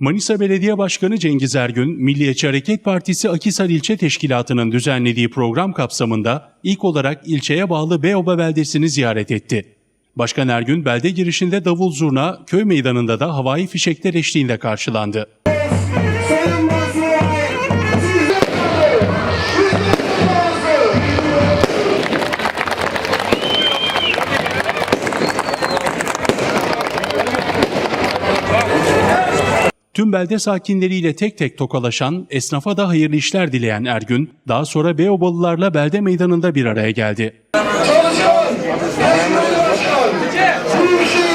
Manisa Belediye Başkanı Cengiz Ergün, Milliyetçi Hareket Partisi Akisar İlçe Teşkilatı'nın düzenlediği program kapsamında ilk olarak ilçeye bağlı Beyoba beldesini ziyaret etti. Başkan Ergün, belde girişinde davul zurna, köy meydanında da havai fişekler eşliğinde karşılandı. Tüm belde sakinleriyle tek tek tokalaşan, esnafa da hayırlı işler dileyen Ergün, daha sonra Beyobalılarla belde meydanında bir araya geldi. çalışan Başkan Başkan, bu işi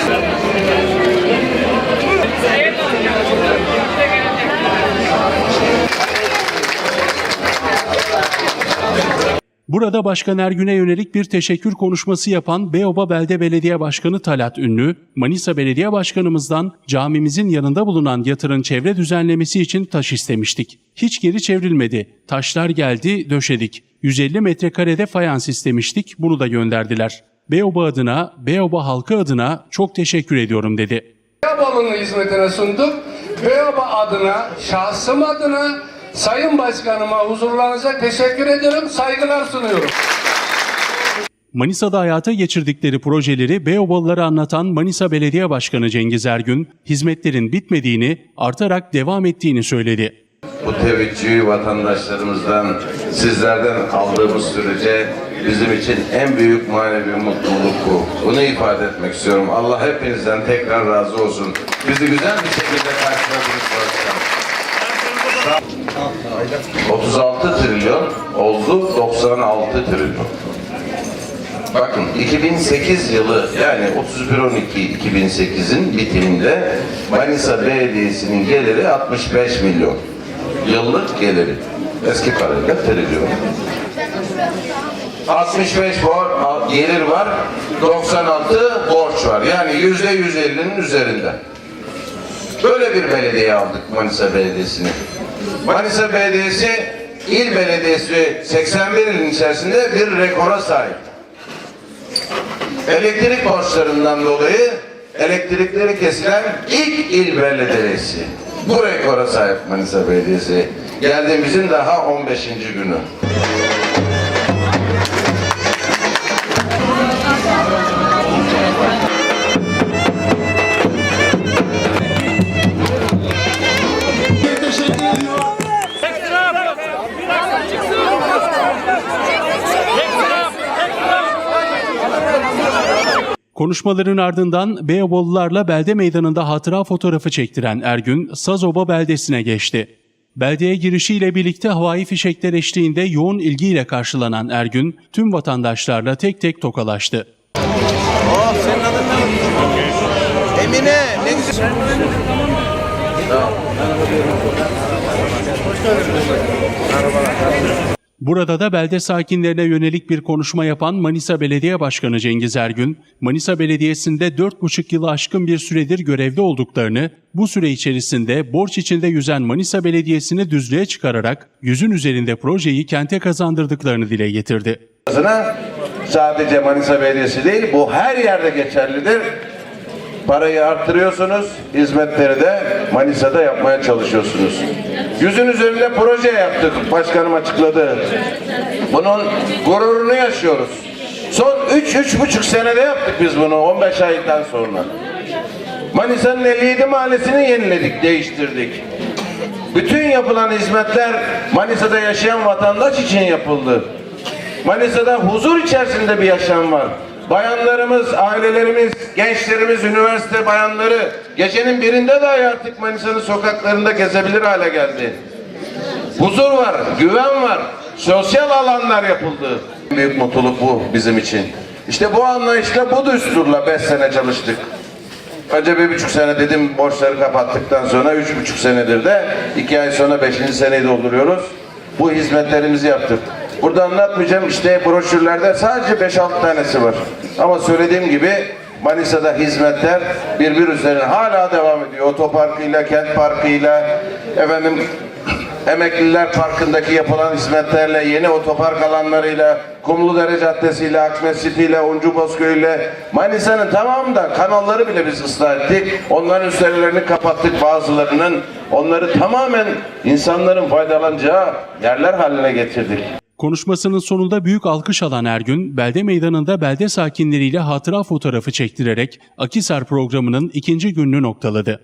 Burada Başkan Ergün'e yönelik bir teşekkür konuşması yapan Beyoba Belde Belediye Başkanı Talat Ünlü, Manisa Belediye Başkanımızdan camimizin yanında bulunan yatırın çevre düzenlemesi için taş istemiştik. Hiç geri çevrilmedi. Taşlar geldi, döşedik. 150 metrekarede fayans istemiştik, bunu da gönderdiler. Beyoba adına, Beyoba halkı adına çok teşekkür ediyorum dedi. Beyobalı'nın hizmetine sunduk. Beyoba adına, şahsım adına Sayın Başkanıma huzurlarınıza teşekkür ederim, saygılar sunuyorum. Manisa'da hayata geçirdikleri projeleri Beyobalılara anlatan Manisa Belediye Başkanı Cengiz Ergün, hizmetlerin bitmediğini, artarak devam ettiğini söyledi. Bu teveccühü vatandaşlarımızdan, sizlerden aldığımız sürece bizim için en büyük manevi mutluluk bu. Bunu ifade etmek istiyorum. Allah hepinizden tekrar razı olsun. Bizi güzel bir şekilde karşıladınız başkanım. 36 trilyon oldu 96 trilyon. Bakın 2008 yılı yani 31-12-2008'in bitiminde Manisa Belediyesi'nin geliri 65 milyon. Yıllık geliri. Eski parayla trilyon. 65 bor, gelir var, 96 borç var. Yani yüzde 150'nin üzerinde. Böyle bir belediye aldık Manisa Belediyesi'ni. Manisa Belediyesi il belediyesi 81 ilin içerisinde bir rekora sahip. Elektrik borçlarından dolayı elektrikleri kesilen ilk il belediyesi. Bu rekora sahip Manisa Belediyesi. Geldiğimizin daha 15. günü. Konuşmaların ardından Beyobalılarla belde meydanında hatıra fotoğrafı çektiren Ergün, Sazoba beldesine geçti. Beldeye girişiyle birlikte havai fişekler eşliğinde yoğun ilgiyle karşılanan Ergün, tüm vatandaşlarla tek tek tokalaştı. Oh senin adın ne? Emine ne güzel. Burada da belde sakinlerine yönelik bir konuşma yapan Manisa Belediye Başkanı Cengiz Ergün, Manisa Belediyesi'nde 4,5 yılı aşkın bir süredir görevde olduklarını, bu süre içerisinde borç içinde yüzen Manisa Belediyesi'ni düzlüğe çıkararak yüzün üzerinde projeyi kente kazandırdıklarını dile getirdi. Sadece Manisa Belediyesi değil, bu her yerde geçerlidir. Parayı arttırıyorsunuz, hizmetleri de Manisa'da yapmaya çalışıyorsunuz. Yüzün üzerinde proje yaptık, başkanım açıkladı. Bunun gururunu yaşıyoruz. Son 3-3,5 senede yaptık biz bunu, 15 aydan sonra. Manisa'nın 57 mahallesini yeniledik, değiştirdik. Bütün yapılan hizmetler Manisa'da yaşayan vatandaş için yapıldı. Manisa'da huzur içerisinde bir yaşam var. Bayanlarımız, ailelerimiz, gençlerimiz, üniversite bayanları gecenin birinde dahi artık Manisa'nın sokaklarında gezebilir hale geldi. Huzur var, güven var, sosyal alanlar yapıldı. Büyük mutluluk bu bizim için. İşte bu anlayışla, bu düsturla beş sene çalıştık. Önce bir buçuk sene dedim borçları kapattıktan sonra üç buçuk senedir de iki ay sonra beşinci seneyi dolduruyoruz. Bu hizmetlerimizi yaptık. Burada anlatmayacağım işte broşürlerde sadece beş altı tanesi var. Ama söylediğim gibi Manisa'da hizmetler birbir üzerine hala devam ediyor. Otoparkıyla, kent parkıyla, efendim Emekliler Parkı'ndaki yapılan hizmetlerle, yeni otopark alanlarıyla, Kumludere Caddesi ile, Akmet City ile, Uncu Bozköy ile, Manisa'nın tamamında kanalları bile biz ıslah ettik. Onların üstlerini kapattık bazılarının. Onları tamamen insanların faydalanacağı yerler haline getirdik. Konuşmasının sonunda büyük alkış alan Ergün, belde meydanında belde sakinleriyle hatıra fotoğrafı çektirerek Akisar programının ikinci gününü noktaladı.